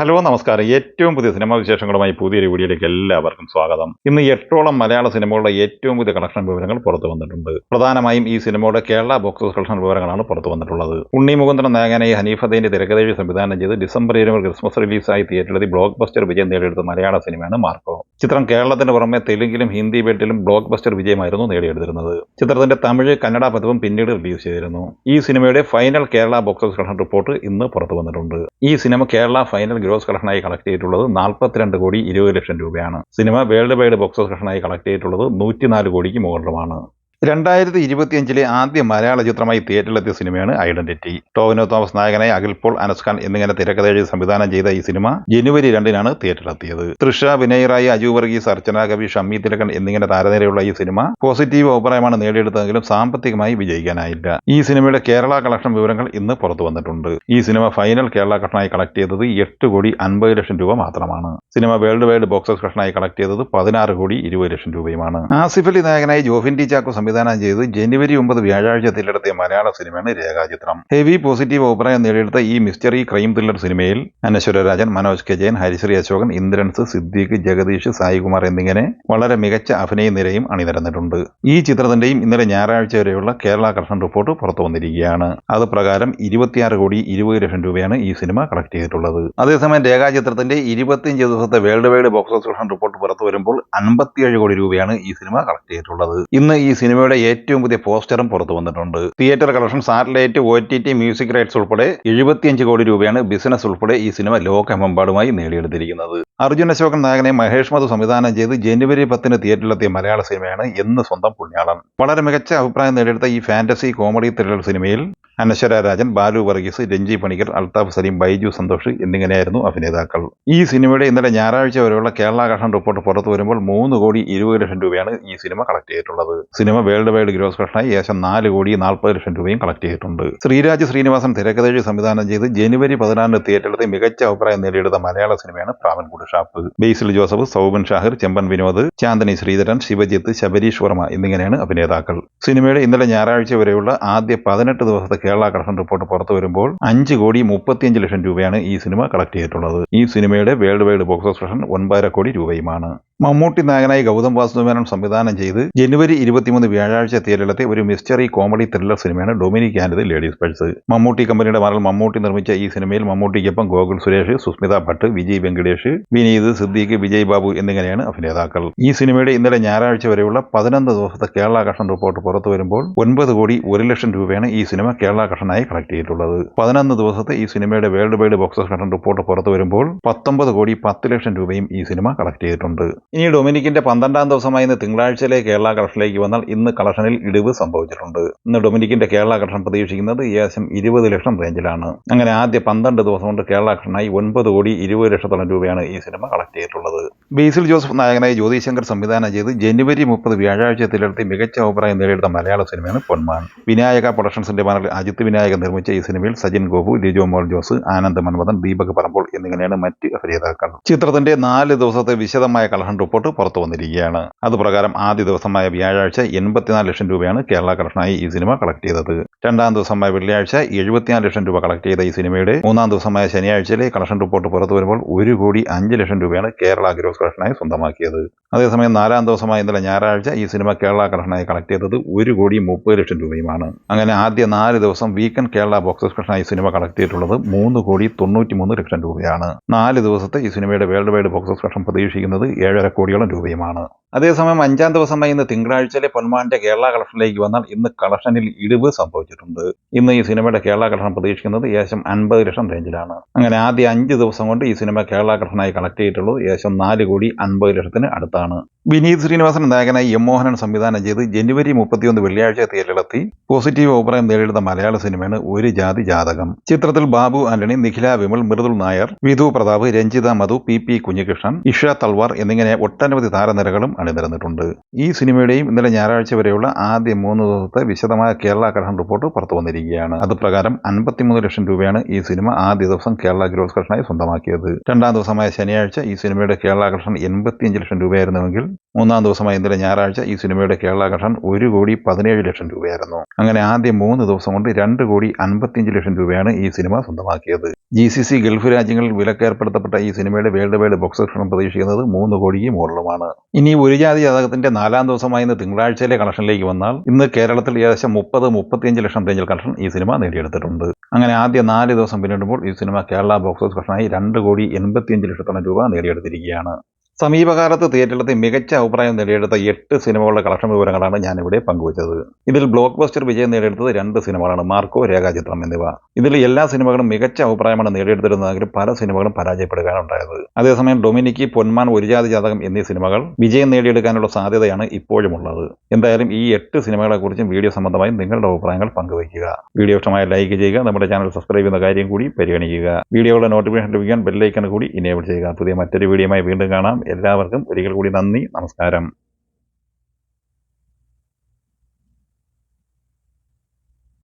Hello നമസ്കാരം. ഏറ്റവും പുതിയ സിനിമാ വിശേഷങ്ങളുമായി പുതിയൊരു വീഡിയോയിലേക്ക് എല്ലാവർക്കും സ്വാഗതം. ഇന്ന് എട്ടോളം മലയാള സിനിമകളുടെ ഏറ്റവും പുതിയ കളക്ഷൻ വിവരങ്ങൾ പുറത്തു വന്നിട്ടുണ്ട്. പ്രധാനമായും ഈ സിനിമയുടെ കേരള ബോക്സ് ഓഫീസ് കളക്ഷൻ വിവരങ്ങളാണ് പുറത്തു വന്നിട്ടുള്ളത്. ഉണ്ണി മുകുന്ദൻ നായകനായി ഹനീഫദേന്റെ തിരക്കഥയിൽ സംവിധാനം ചെയ്ത് ഡിസംബർ ഇരുപത് ക്രിസ്മസ് റിലീസായി തിയേറ്ററിലെത്തി ബ്ലോക്ക് ബസ്റ്റർ വിജയം നേടിയെടുത്ത മലയാള സിനിമയാണ് മാർക്കോ. ചിത്രം കേരളത്തിന് പുറമെ തെലുങ്കിലും ഹിന്ദി ബെൽറ്റിലും ബ്ലോക്ക് ബസ്റ്റർ വിജയമായിരുന്നു നേടിയെടുത്തിരുന്നത്. ചിത്രത്തിന്റെ തമിഴ് കന്നഡ പതിവും പിന്നീട് റിലീസ് ചെയ്തിരുന്നു. ഈ സിനിമയുടെ final Kerala box office collection report ഇന്ന് പുറത്തു വന്നിട്ടുണ്ട്. ഈ സിനിമ കേരള ഫൈനൽ ഗ്രോസ് കളക്ഷനായി കളക്ട് ചെയ്തിട്ടുള്ളത് നാൽപ്പത്തിരണ്ട് കോടി ഇരുപത് ലക്ഷം രൂപയാണ്. സിനിമ വേൾഡ് വൈഡ് ബോക്സ് കളക്ഷനായി കളക്ട് ചെയ്തിട്ടുള്ളത് നൂറ്റിനാല് കോടിക്ക് മുകളിലുമാണ്. രണ്ടായിരത്തി ഇരുപത്തിയഞ്ചിലെ ആദ്യ മലയാള ചിത്രമായി തിയേറ്ററിലെത്തിയ സിനിമയാണ് ഐഡന്റിറ്റി. ടോവിനോ തോമസ് നായകനായ അഖിൽ പോൾ അനസ്കാൻ എന്നിങ്ങനെ തിരക്കഥ എഴുതി സംവിധാനം ചെയ്ത ഈ സിനിമ ജനുവരി രണ്ടിനാണ് തിയേറ്ററിലെത്തിയത്. തൃഷ വിനയ് റായി അജു വർഗീസ് അർച്ചന കവി ഷമ്മി തിലകൻ എന്നിങ്ങനെ താരനിരയുള്ള ഈ സിനിമ പോസിറ്റീവ് അഭിപ്രായമാണ് നേടിയെടുത്തതെങ്കിലും സാമ്പത്തികമായി വിജയിക്കാനായില്ല. ഈ സിനിമയുടെ കേരള കളക്ഷൻ വിവരങ്ങൾ ഇന്ന് പുറത്തു വന്നിട്ടുണ്ട്. ഈ സിനിമ ഫൈനൽ കേരള കളക്ഷനായി കളക്ട് ചെയ്തത് എട്ട് കോടി അൻപത് ലക്ഷം രൂപ മാത്രമാണ്. സിനിമ വേൾഡ് വൈഡ് ബോക്സ് കളക്ഷനായി കളക്ട് ചെയ്തത് പതിനാറ് കോടി ഇരുപത് ലക്ഷം രൂപയുമാണ്. ആസിഫ് അലി നായകനായി ജോഫിൻ ടി ചാക്കോ സംവിധാനം ചെയ്ത് ജനുവരി ഒമ്പത് വ്യാഴാഴ്ച തിരഞ്ഞെടുത്ത മലയാള സിനിമയാണ് രേഖാചിത്രം. ഹെവി പോസിറ്റീവ് അഭിപ്രായം നേടിയെടുത്ത ഈ മിസ്റ്ററി ക്രൈം ത്രില്ലർ സിനിമയിൽ അനശ്വര രാജൻ മനോജ് കെ ജയൻ ഹരിശ്രീ അശോകൻ ഇന്ദ്രൻസ് സിദ്ദീഖ് ജഗദീഷ് സായികുമാർ എന്നിങ്ങനെ വളരെ മികച്ച അഭിനയ നിരയും അണിനിരന്നിട്ടുണ്ട്. ഈ ചിത്രത്തിന്റെയും ഇന്നലെ ഞായറാഴ്ച വരെയുള്ള കേരള കർഷൻ റിപ്പോർട്ട് പുറത്തു വന്നിരിക്കുകയാണ്. അത് പ്രകാരം ഇരുപത്തിയാറ് കോടി ഇരുപത് ലക്ഷം രൂപയാണ് ഈ സിനിമ കളക്ട് ചെയ്തിട്ടുള്ളത്. അതേസമയം രേഖാചിത്രത്തിന്റെ ഇരുപത്തിയഞ്ച് ദിവസത്തെ world wide box office report പുറത്തു വരുമ്പോൾ അൻപത്തിയേഴ് കോടി രൂപയാണ് ഈ സിനിമ കളക്ട് ചെയ്തിട്ടുള്ളത്. ഇന്ന് ഈ സിനിമയുടെ ഏറ്റവും പുതിയ പോസ്റ്ററും പുറത്തു വന്നിട്ടുണ്ട്. Theatre collection satellite O T T music rights ഉൾപ്പെടെ എഴുപത്തിയഞ്ച് കോടി രൂപയാണ് ബിസിനസ് ഉൾപ്പെടെ ഈ സിനിമ ലോകമെമ്പാടുമായി നേടിയെടുത്തിരിക്കുന്നത്. അർജുൻ അശോകൻ നായകനെ മഹേഷ് മധു സംവിധാനം ചെയ്ത് ജനുവരി പത്തിന് തിയേറ്ററിലെത്തിയ മലയാള സിനിമയാണ് എന്ന് സ്വന്തം പുണ്യാളം വളരെ മികച്ച അഭിപ്രായം നേടിയെടുത്ത ഈ ഫാന്റസി കോമഡി ത്രില്ലർ സിനിമയിൽ അനശ്വര രാജൻ ബാലു വർഗീസ് രഞ്ജി പണിക്കർ അൽതാഫ് സലീം ബൈജു സന്തോഷ് എന്നിങ്ങനെയായിരുന്നു അഭിനേതാക്കൾ. ഈ സിനിമയുടെ ഇന്നലെ ഞായറാഴ്ച വരെയുള്ള കേരള കഷൻ റിപ്പോർട്ട് പുറത്തു വരുമ്പോൾ മൂന്ന് കോടി ഇരുപത് ലക്ഷം രൂപയാണ് ഈ സിനിമ കളക്ട് ചെയ്തിട്ടുള്ളത്. സിനിമ വേൾഡ് വൈഡ് ഗ്രോസ് കളക്ഷനായി ഏകദേശം നാല് കോടി നാൽപ്പത് ലക്ഷം രൂപയും കളക്ട് ചെയ്തിട്ടുണ്ട്. ശ്രീരാജ് ശ്രീനിവാസൻ തിരക്കഥഴി സംവിധാനം ചെയ്ത് ജനുവരി പതിനാറിന് തിയേറ്ററിലെ മികച്ച അഭിപ്രായം നേടിയെടുത്ത മലയാള സിനിമയാണ് പ്രാവൻകൂട് ഷാപ്പ്. ബേസിൽ ജോസഫ് സൗബൻ ഷാഹിർ ചെമ്പൻ വിനോദ് ചാന്ദനി ശ്രീധരൻ ശിവജിത്ത് ശബരീഷ് വർമ്മ എന്നിങ്ങനെയാണ് അഭിനേതാക്കൾ. സിനിമയുടെ ഇന്നലെ ഞായറാഴ്ച വരെയുള്ള ആദ്യ പതിനെട്ട് ദിവസത്തെ കേരള കളക്ഷൻ റിപ്പോർട്ട് പുറത്തു വരുമ്പോൾ അഞ്ച് കോടി മുപ്പത്തിയഞ്ച് ലക്ഷം രൂപയാണ് ഈ സിനിമ കളക്ട് ചെയ്തിട്ടുള്ളത്. ഈ സിനിമയുടെ വേൾഡ് വൈഡ് ബോക്സ് ഓഫീസ് ഒൻപതര കോടി രൂപയുമാണ്. മമ്മൂട്ടി നായകനായി ഗൗതം വാസുദേവനും സംവിധാനം ചെയ്ത് ജനുവരി ഇരുപത്തിമൂന്ന് വ്യാഴാഴ്ച തിയേറ്ററിലെത്തിയ ഒരു മിസ്റ്ററി കോമഡി ത്രില്ലർ സിനിമയാണ് Dominic and ladies purse. Mammootty കമ്പനിയുടെ മകൾ മമ്മൂട്ടി നിർമ്മിച്ച ഈ സിനിമയിൽ മമ്മൂട്ടിക്കൊപ്പം ഗോകുൽ സുരേഷ് സുസ്മിത ഭട്ട് വിജയ് വെങ്കടേഷ് വിനീത് സിദ്ദീഖ് വിജയ് ബാബു എന്നിങ്ങനെയാണ് അഭിനേതാക്കൾ. ഈ സിനിമയുടെ ഇന്നലെ ഞായറാഴ്ച വരെയുള്ള പതിനൊന്ന് ദിവസത്തെ കേരള കളക്ഷൻ റിപ്പോർട്ട് പുറത്തു വരുമ്പോൾ ഒൻപത് കോടി ഒരു ലക്ഷം രൂപയാണ് ഈ സിനിമ കേരള കളക്ഷനായി കളക്ട് ചെയ്തിട്ടുള്ളത്. പതിനൊന്ന് ദിവസത്തെ ഈ സിനിമയുടെ world wide box office report പുറത്തു വരുമ്പോൾ പത്തൊമ്പത് കോടി പത്ത് ലക്ഷം രൂപയും ഈ സിനിമ കളക്ട് ചെയ്തിട്ടുണ്ട്. ഇനി ഡൊമിനിക്കിന്റെ പന്ത്രണ്ടാം ദിവസമായി ഇന്ന് തിങ്കളാഴ്ചയിലെ കേരള കളക്ഷനിലേക്ക് വന്നാൽ ഇന്ന് കളക്ഷനിൽ ഇടിവ് സംഭവിച്ചിട്ടുണ്ട്. ഇന്ന് ഡൊമിനിക്കിന്റെ കേരള കളക്ഷൻ പ്രതീക്ഷിക്കുന്നത് ഏകദേശം ഇരുപത് ലക്ഷം റേഞ്ചിലാണ്. അങ്ങനെ ആദ്യ പന്ത്രണ്ട് ദിവസം കൊണ്ട് കേരള കളക്ഷനായി ഒൻപത് കോടി ഇരുപത് ലക്ഷത്തോളം രൂപയാണ് ഈ സിനിമ കളക്ട് ചെയ്തിട്ടുള്ളത്. ബേസിൽ ജോസഫ് നായകനായി ജ്യോതിശങ്കർ സംവിധാനം ചെയ്ത് ജനുവരി മുപ്പത് വ്യാഴാഴ്ച തിരഞ്ഞെടുത്ത് മികച്ച അഭിപ്രായം നേടിയെടുത്ത മലയാള സിനിമയാണ് പൊന്മാൻ. വിനായക പ്രൊഡക്ഷൻസിന്റെ ബാനറിൽ അജിത് വിനായക നിർമ്മിച്ച ഈ സിനിമയിൽ സജിൻ ഗോപു ലിജോ മോൾ ജോസ് ആനന്ദ് മൻമഥൻ ദീപക് പറമ്പോൾ എന്നിങ്ങനെയാണ് മറ്റ് അഭിനേതാക്കൾ. ചിത്രത്തിന്റെ നാല് ദിവസത്തെ വിശദമായ കളക്ഷൻ റിപ്പോർട്ട് പുറത്തു വന്നിരിക്കുകയാണ്. അതുപ്രകാരം ആദ്യ ദിവസമായ വ്യാഴാഴ്ച എൺപത്തിനാല് ലക്ഷം രൂപയാണ് കേരള കളക്ഷനായി ഈ സിനിമ കളക്ട് ചെയ്തത്. രണ്ടാം ദിവസമായ വെള്ളിയാഴ്ച എഴുപത്തിനാല് ലക്ഷം രൂപ കളക്ട് ചെയ്ത ഈ സിനിമയുടെ മൂന്നാം ദിവസമായ ശനിയാഴ്ചയിലെ കളക്ഷൻ റിപ്പോർട്ട് പുറത്തു വരുമ്പോൾ ഒരു കോടി അഞ്ച് ലക്ഷം രൂപയാണ് കേരള ഗ്രോസ് കളക്ഷനായി സ്വന്തമാക്കിയത്. അതേസമയം നാലാം ദിവസമായ ഇന്നലെ ഞായറാഴ്ച ഈ സിനിമ കേരള കളക്ഷനായി കളക്ട് ചെയ്തത് ഒരു കോടി മുപ്പത് ലക്ഷം രൂപയുമാണ്. അങ്ങനെ ആദ്യ നാല് ദിവസം വീക്കെൻഡ് കേരള ബോക്സ് കളക്ഷനായി സിനിമ കളക്ട് ചെയ്തിട്ടുള്ളത് മൂന്ന് കോടി തൊണ്ണൂറ്റി മൂന്ന് ലക്ഷം രൂപയാണ്. നാല് ദിവസത്തെ ഈ സിനിമയുടെ വേൾഡ് വൈഡ് ബോക്സ് കളക്ഷൻ പ്രതീക്ഷിക്കുന്നത് ഏഴര കോടിയോളം രൂപയുമാണ്. അതേസമയം അഞ്ചാം ദിവസമായി ഇന്ന് തിങ്കളാഴ്ചയിലെ പൊന്മാന്റെ കേരള കളക്ഷനിലേക്ക് വന്നാൽ ഇന്ന് കളക്ഷനിൽ ഇടിവ് സംഭവിച്ചിട്ടുണ്ട്. ഇന്ന് ഈ സിനിമയുടെ കേരള കളക്ഷൻ പ്രതീക്ഷിക്കുന്നത് ഏകദേശം അൻപത് ലക്ഷം റേഞ്ചിലാണ്. അങ്ങനെ ആദ്യ അഞ്ച് ദിവസം കൊണ്ട് ഈ സിനിമ കേരള കളക്ഷനായി കളക്ട് ചെയ്തിട്ടുള്ളത് ഏകദേശം നാല് കോടി അൻപത് ലക്ഷത്തിന് അടുത്താണ്. വിനീത് ശ്രീനിവാസൻ നായകനായി എം മോഹനൻ സംവിധാനം ചെയ്ത് ജനുവരി മുപ്പത്തിയൊന്ന് വെള്ളിയാഴ്ച തിയേറ്ററിലെത്തി. പോസിറ്റീവ് അഭിപ്രായം നേടിയെടുത്ത മലയാള സിനിമയാണ് ഒരു ജാതി ജാതകം. ചിത്രത്തിൽ ബാബു ആന്റണി നിഖില വിമൽ മൃദുൽ നായർ വിധു പ്രതാപ് രഞ്ജിത മധു പി പി കുഞ്ഞികൃഷ്ണൻ ഇഷ തൽവാർ എന്നിങ്ങനെ ഒട്ടനവധി താരനിരകളും അണിനിരന്നിട്ടുണ്ട്. ഈ സിനിമയുടെയും ഇന്നലെ ഞായറാഴ്ച വരെയുള്ള ആദ്യ മൂന്ന് ദിവസത്തെ വിശദമായ കേരള കളക്ഷൻ റിപ്പോർട്ട് പുറത്തു വന്നിരിക്കുകയാണ്. അത് പ്രകാരം അൻപത്തിമൂന്ന് ലക്ഷം രൂപയാണ് ഈ സിനിമ ആദ്യ ദിവസം കേരള ഗ്രോസ് കളക്ഷനായി സ്വന്തമാക്കിയത്. രണ്ടാം ദിവസമായ ശനിയാഴ്ച ഈ സിനിമയുടെ കേരള കളക്ഷൻ എൺപത്തിയഞ്ച് ലക്ഷം രൂപയായിരുന്നുവെങ്കിൽ മൂന്നാം ദിവസമായ ഇന്നലെ ഞായറാഴ്ച ഈ സിനിമയുടെ കേരള ഘട്ടം ഒരു കോടി പതിനേഴ് ലക്ഷം രൂപയായിരുന്നു. അങ്ങനെ ആദ്യം മൂന്ന് ദിവസം കൊണ്ട് രണ്ട് കോടി അൻപത്തിയഞ്ച് ലക്ഷം രൂപയാണ് ഈ സിനിമ സ്വന്തമാക്കിയത്. ജി സി സി ഗൾഫ് രാജ്യങ്ങളിൽ വിലക്കേർപ്പെടുത്തപ്പെട്ട ഈ സിനിമയുടെ വേൾഡ് വൈഡ് ബോക്സ് കളക്ഷൻ പ്രതീക്ഷിക്കുന്നത് മൂന്ന് കോടിക്ക് മുകളിലുമാണ് ഇനി ഒരു ജാതി ജാതകത്തിന്റെ നാലാം ദിവസമായ ഇന്ന് തിങ്കളാഴ്ചയിലെ കളക്ഷനിലേക്ക് വന്നാൽ ഇന്ന് കേരളത്തിൽ ഏകദേശം മുപ്പത് മുപ്പത്തിയഞ്ച് ലക്ഷം റേഞ്ചിൽ കളക്ഷൻ ഈ സിനിമ നേടിയെടുത്തിട്ടുണ്ട്. അങ്ങനെ ആദ്യ നാല് ദിവസം പിന്നിടുമ്പോൾ ഈ സിനിമ കേരള ബോക്സ് ഓഫീസ് കളക്ഷനായി രണ്ട് കോടി എൺപത്തിയഞ്ച് ലക്ഷത്തോളം രൂപ നേടിയെടുത്തിരിക്കുകയാണ്. സമീപകാലത്ത് തിയേറ്ററിലെത്തി മികച്ച അഭിപ്രായം നേടിയെടുത്ത എട്ട് സിനിമകളുടെ കളക്ഷൻ വിവരങ്ങളാണ് ഞാനിവിടെ പങ്കുവച്ചത്. ഇതിൽ ബ്ലോക്ക് ബസ്റ്റർ വിജയം നേടിയെടുത്തത് രണ്ട് സിനിമകളാണ് മാർക്കോ രേഖാചിത്രം എന്നിവ. ഇതിൽ എല്ലാ സിനിമകളും മികച്ച അഭിപ്രായമാണ് നേടിയെടുത്തിരുന്നതെങ്കിലും പല സിനിമകളും പരാജയപ്പെടുകയാണ് ഉണ്ടായത് അതേസമയം ഡൊമിനിക്ക് പൊന്മാൻ ഒരുജാതി ജാതകം എന്നീ സിനിമകൾ വിജയം നേടിയെടുക്കാനുള്ള സാധ്യതയാണ് ഇപ്പോഴുമുള്ളത്. എന്തായാലും ഈ എട്ട് സിനിമകളെക്കുറിച്ചും വീഡിയോ സംബന്ധമായി നിങ്ങളുടെ അഭിപ്രായങ്ങൾ പങ്കുവയ്ക്കുക. വീഡിയോ ഇഷ്ടമായ ലൈക്ക് ചെയ്യുക നമ്മുടെ ചാനൽ സബ്സ്ക്രൈബ് ചെയ്യുന്ന കാര്യം കൂടി പരിഗണിക്കുക. വീഡിയോകളുടെ നോട്ടിഫിക്കേഷൻ ലഭിക്കാൻ ബെല്ലൈക്കൺ കൂടി ഇനേബിൾ ചെയ്യുക. പുതിയ മറ്റൊരു വീഡിയോയുമായി വീണ്ടും കാണാം. എല്ലാവർക്കും ഒരിക്കൽ കൂടി നന്ദി നമസ്കാരം.